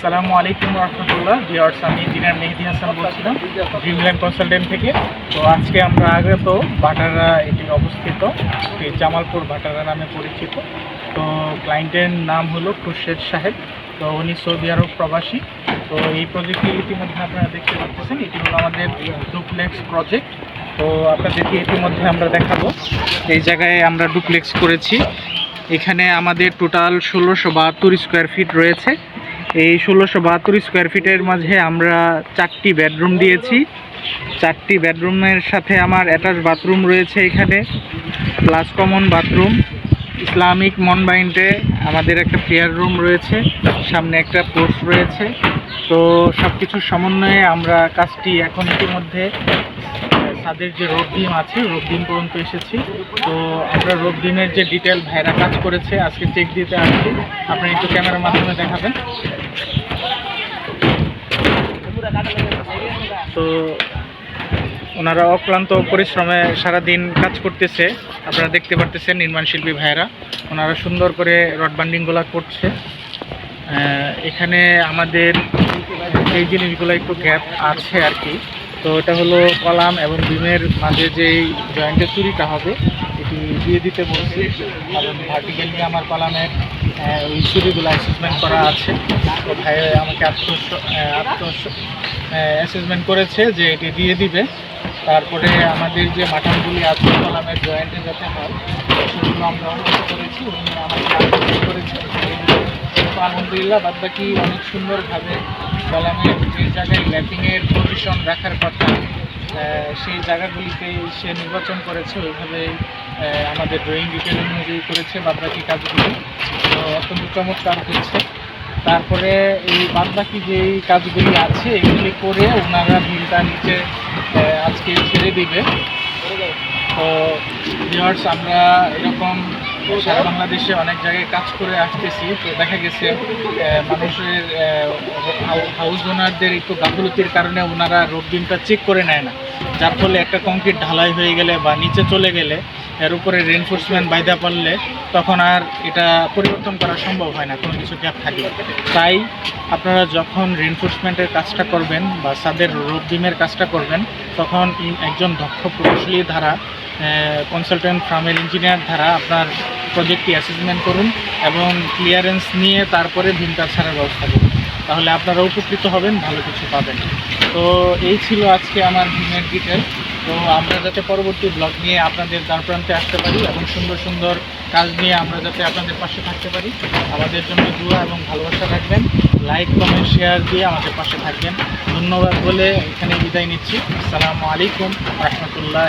আসসালামু আলাইকুম রহমতুল্লাহ। ভিওর্স আমি ইঞ্জিনিয়ার মেহেদি হাসান বলছিলাম ড্রিমল্যান্ড কনসালটেন্ট থেকে। তো আজকে আমরা আগত ভাটারা এটি অবস্থিত জামালপুর ভাটারা নামে পরিচিত। তো ক্লায়েন্টের নাম হলো খুরশেদ সাহেব। তো উনি সৌদি আরব প্রবাসী। তো এই প্রজেক্টটি ইতিমধ্যে আপনারা দেখতে পাচ্ছেন, এটি হলো আমাদের ডুপ্লেক্স প্রজেক্ট তো আপনাদেরকে ইতিমধ্যে আমরা দেখাবো। এই জায়গায় আমরা ডুপ্লেক্স করেছি। এখানে আমাদের টোটাল ষোলোশো বাহাত্তর স্কোয়ার ফিট রয়েছে। এই ষোলোশো বাহাত্তর স্কোয়ার ফিটের মাঝে আমরা চারটি বেডরুম দিয়েছি। চারটি বেডরুমের সাথে আমার অ্যাটাচ বাথরুম রয়েছে এখানে। প্লাস কমন বাথরুম ইসলামিক মনবাইন্ডে আমাদের একটা প্রেয়ার রুম রয়েছে, সামনে একটা পোর্স রয়েছে। তো সব কিছুর সমন্বয়ে আমরা কাজটি এখন ইতিমধ্যে তাদের যে রোগ ডিম আছে, রোগ ডিম পর্যন্ত এসেছি। তো আমরা রোগ ডিমের যে ডিটেল ভাইরা কাজ করেছে, আজকে চেক দিতে আসছি। আপনি একটু ক্যামেরার মাধ্যমে দেখাবেন। তো ওনারা অক্লান্ত পরিশ্রমে সারাদিন কাজ করতেছে। আপনারা দেখতে পারতেছেন নির্মাণ শিল্পী ভাইয়েরা। ওনারা সুন্দর করে রড বান্ডিংগুলো করছে। এখানে আমাদের এই জিনিসগুলো একটু গ্যাপ আছে আর কি। তো এটা হলো কলাম এবং বিমের মাঝে যেই জয়েন্টের চুরিটা হবে, এটি দিয়ে দিতে বলছি। এবং ভার্টিক্যালি আমার কলামের ওই চুরিগুলো অ্যাসেসমেন্ট করা আছে। তো ভাই আমাকে আত্ম আত্ম অ্যাসেসমেন্ট করেছে যে এটি দিয়ে দিবে। তারপরে আমাদের যে মাঠানগুলি আছে, কলামের জয়েন্টে যাতে হয়, সেগুলো আমরা অনুমতি করেছি আমাকে করেছে। আলহামদুলিল্লাহ বাদ বাকি অনেক সুন্দরভাবে কলামের যে জায়গায় ল্যাপিংয়ের পজিশন রাখার কথা সেই জায়গাগুলিতে সে নির্বাচন করেছে, ওইভাবে আমাদের ড্রয়িং ডিটেল অনুযায়ী করেছে বাদ বাকি কাজগুলি। তো অত্যন্ত চমৎকার হচ্ছে। তারপরে এই বাদ বাকি যে কাজগুলি আছে, এগুলি করে ওনারা বিলটা নিচে আজকে ছেড়ে দিবে। তো ভিউয়ার্স আমরা এরকম সারা বাংলাদেশে অনেক জায়গায় কাজ করে আসতেছি। তো দেখা গেছে মানুষের হাউস ওনারদের একটু গাফলতির কারণে ওনারা রোড বিমটা চেক করে নেয় না। যার ফলে একটা কংক্রিট ঢালাই হয়ে গেলে বা নিচে চলে গেলে এর উপরে রেনফোর্সমেন্ট বাইদা পারলে তখন আর এটা পরিবর্তন করা সম্ভব হয় না, কোনো কিছু গ্যাপ থাকলে তাই আপনারা যখন রেনফোর্সমেন্টের কাজটা করবেন বা সাদের রোড বিমের কাজটা করবেন, তখন একজন দক্ষ প্রকৌশলী ধারা কনসালটেন্ট ফার্মের ইঞ্জিনিয়ার ধারা আপনার প্রজেক্টটি অ্যাসেসমেন্ট করুন এবং ক্লিয়ারেন্স নিয়ে তারপরে ভিমটা ছাড়ার ব্যবস্থা করুন। তাহলে আপনারা উপকৃত হবেন, ভালো কিছু পাবেন। তো এই ছিল আজকে আমার ভিমের ডিটেল তো আমরা যাতে পরবর্তী ব্লগ নিয়ে আপনাদের দ্বার প্রান্তে আসতে পারি এবং সুন্দর সুন্দর কাজ নিয়ে আমরা যাতে আপনাদের পাশে থাকতে পারি, আমাদের জন্য দোয়া এবং ভালোবাসা রাখবেন। লাইক কমেন্ট শেয়ার দিয়ে আমাদের পাশে থাকবেন। ধন্যবাদ বলে এখানে বিদায় নিচ্ছি। আসসালামু আলাইকুম, রহমতুল্লাহ